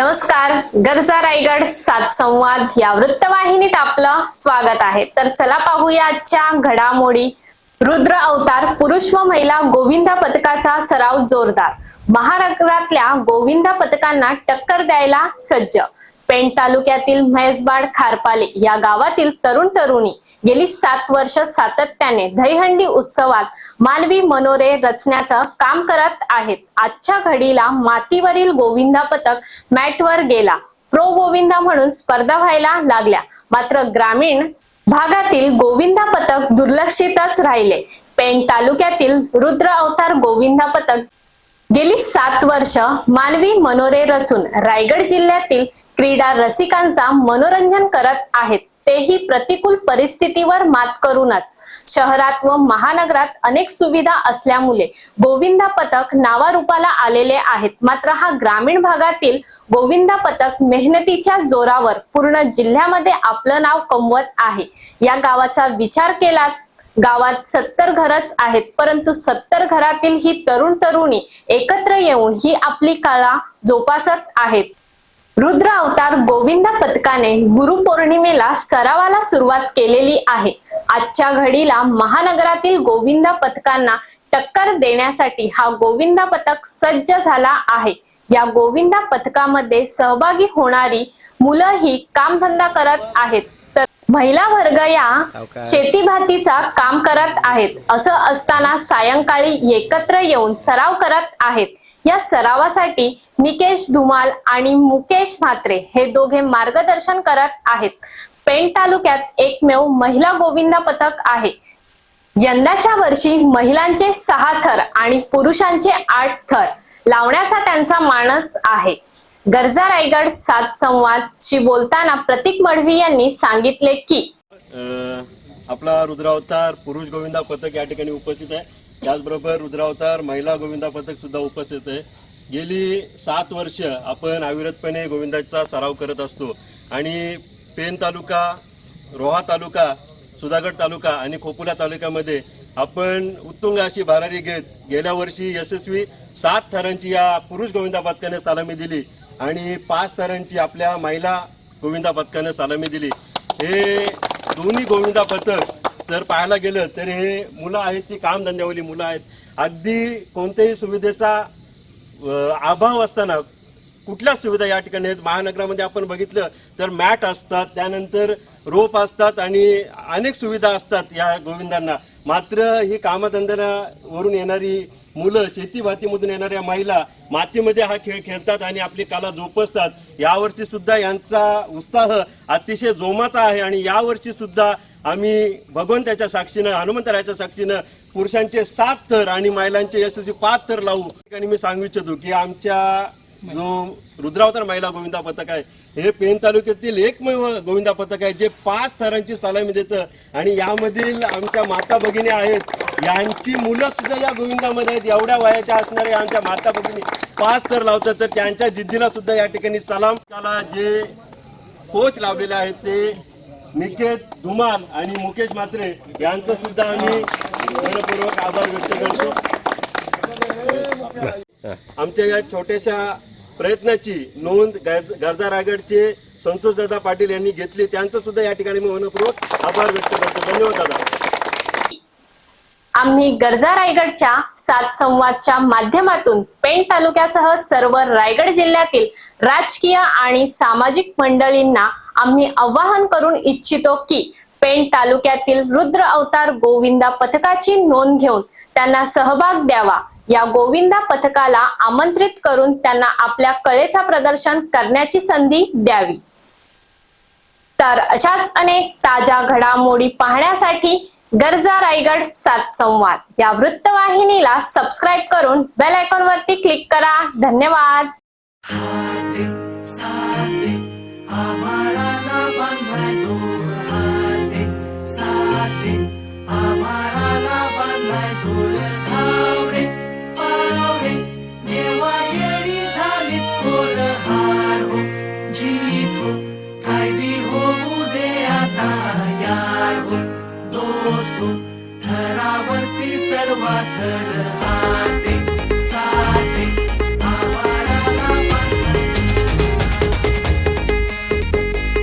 नमस्कार गरजा रायगड सात संवाद या वृत्तवाहिनीत आपलं स्वागत आहे. तर चला पाहूया आजच्या घडामोडी. रुद्र अवतार पुरुष व महिला गोविंदा पथकाचा सराव जोरदार. महाराष्ट्रातल्या गोविंदा पथकांना टक्कर द्यायला सज्ज. पेण तालुक्यातील म्हैसबाड खारपाले या गावातील तरुण तरुणी गेली सात वर्ष सातत्याने दहीहंडी उत्सवात मानवी मनोरे रचण्याचं काम करत आहेत. आजच्या घडीला मातीवरील गोविंदा पथक मॅटवर गेला. प्रो गोविंदा म्हणून स्पर्धा व्हायला लागल्या. मात्र ग्रामीण भागातील गोविंदा पथक दुर्लक्षितच राहिले. पेण तालुक्यातील रुद्र अवतार गोविंदा पथक गेली सात वर्ष मानवी मनोरे रचून रायगड जिल्ह्यातील क्रीडा रसिकांचा मनोरंजन करत आहेत. तेही प्रतिकूल परिस्थितीवर मात करूनच. शहरात व महानगरात अनेक सुविधा असल्यामुळे गोविंदा पथक नावारूपाला आलेले आहेत. मात्र हा ग्रामीण भागातील गोविंदा पथक मेहनतीच्या जोरावर पूर्ण जिल्ह्यामध्ये आपलं नाव कमवत आहे. या गावाचा विचार केला गावात सत्तर घरच आहेत परंतु सत्तर घरातील ही तरुण तरुणी एकत्र येऊन ही आपली कला जोपासत आहेत. रुद्र अवतार गोविंदा पथकाने गुरुपौर्णिमेला सरावाला सुरुवात केलेली आहे. आजच्या घडीला महानगरातील गोविंदा पथकांना टक्कर देण्यासाठी हा गोविंदा पथक सज्ज झाला आहे. या गोविंदा पथकामध्ये सहभागी होणारी मुलं ही कामधंदा करत आहेत. महिला वर्ग या शेती भातीचा काम करत आहेत. असं असताना सायंकाळी एकत्र येऊन सराव करत आहेत. या सरावासाठी निकेश धुमाल आणि मुकेश म्हात्रे हे दोघे मार्गदर्शन करत आहेत. पेण तालुक्यात एकमेव महिला गोविंदा पथक आहे. यंदाच्या वर्षी महिलांचे सहा थर आणि पुरुषांचे आठ थर लावण्याचा त्यांचा मानस आहे. गरजा रायगड सात संवाद शी बोलताना प्रतीक मढवी यांनी सांगितले की आपला रुद्रावतार पुरुष गोविंदा पथक या ठिकाणी उपस्थित आहे. त्याचबरोबर रुद्रावतार महिला गोविंदा पथक सुद्धा उपस्थित आहे. गेली सात वर्ष आपण अविरतपणे गोविंदाचा सराव करत असतो. आणि पेन तालुका रोहा तालुका सुधागड तालुका आणि खोपोला तालुक्यामध्ये आपण उत्तुंग अशी भरारी घेत गेल्या वर्षी यशस्वी सात थरांची या पुरुष गोविंदा पथकाने सलामी दिली. आणि पाच तारांची आपल्या महिला गोविंदा पथकानं सलामी दिली. हे दोन्ही गोविंदा पथक जर पाहायला गेलं तर हे मुलं आहेत ती कामधंद्यावाली मुलं आहेत. अगदी कोणत्याही सुविधेचा अभाव असताना कुठल्याच सुविधा या ठिकाणी आहेत? महानगरामध्ये आपण बघितलं तर मॅट असतात त्यानंतर रोप असतात आणि अनेक सुविधा असतात या गोविंदांना. मात्र ही कामधंद्यावरून येणारी मुलं शेती भातीमधून येणाऱ्या महिला मातीमध्ये हा खेळ खेळतात आणि आपली कला जोपासतात. यावर्षी सुद्धा यांचा उत्साह अतिशय जोमाचा आहे आणि यावर्षी सुद्धा आम्ही भगवंताच्या साक्षीनं हनुमंतरायाच्या साक्षीनं पुरुषांचे सात थर आणि महिलांचे यशस्वी पाच थर लावू. आणि मी सांगू इच्छितो की आमच्या जो रुद्रावतार महिला गोविंदा पथक आहे हे पेन तालुक्यातील एकमेव गोविंदा पथक आहे जे पाच थरांची सलामी देतं. आणि यामधील आमच्या माता भगिनी आहेत यांची मुलं सुद्धा या गोविंदामध्ये आहेत. एवढ्या वयाच्या असणाऱ्या आमच्या माता भगिनी. पाच तर लावतात तर त्यांच्या जिद्दीला सुद्धा या ठिकाणी सलाम. त्याला जे कोच लावलेले आहेत ते निकेत धुमाल आणि मुकेश म्हात्रे यांचं सुद्धा आम्ही मनपूर्वक आभार व्यक्त करतो. आमच्या या छोट्याशा प्रयत्नाची नोंद गरजा रायगडचे संतोष दादा पाटील यांनी घेतली. त्यांचं सुद्धा या ठिकाणी मी मनपूर्वक आभार व्यक्त करतो. धन्यवाद दादा. आम्ही गरजा रायगडच्या सात संवादच्या माध्यमातून पेण तालुक्यासह सर्व रायगड जिल्ह्यातील राजकीय आणि सामाजिक मंडळींना आम्ही आवाहन करून इच्छितो की पेण तालुक्यातील रुद्र अवतार गोविंदा पथकाची नोंद घेऊन त्यांना सहभाग द्यावा. या गोविंदा पथकाला आमंत्रित करून त्यांना आपल्या कलेचा प्रदर्शन करण्याची संधी द्यावी. तर अशाच अनेक ताज्या घडामोडी पाहण्यासाठी गरजा रायगड सात संवाद. या वृत्तवाहिनीला सबस्क्राईब करून बेल आयकॉन वरती क्लिक करा. धन्यवाद.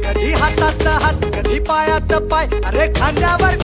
कधी हातात हात कधी पायात पाय अरे खांद्यावर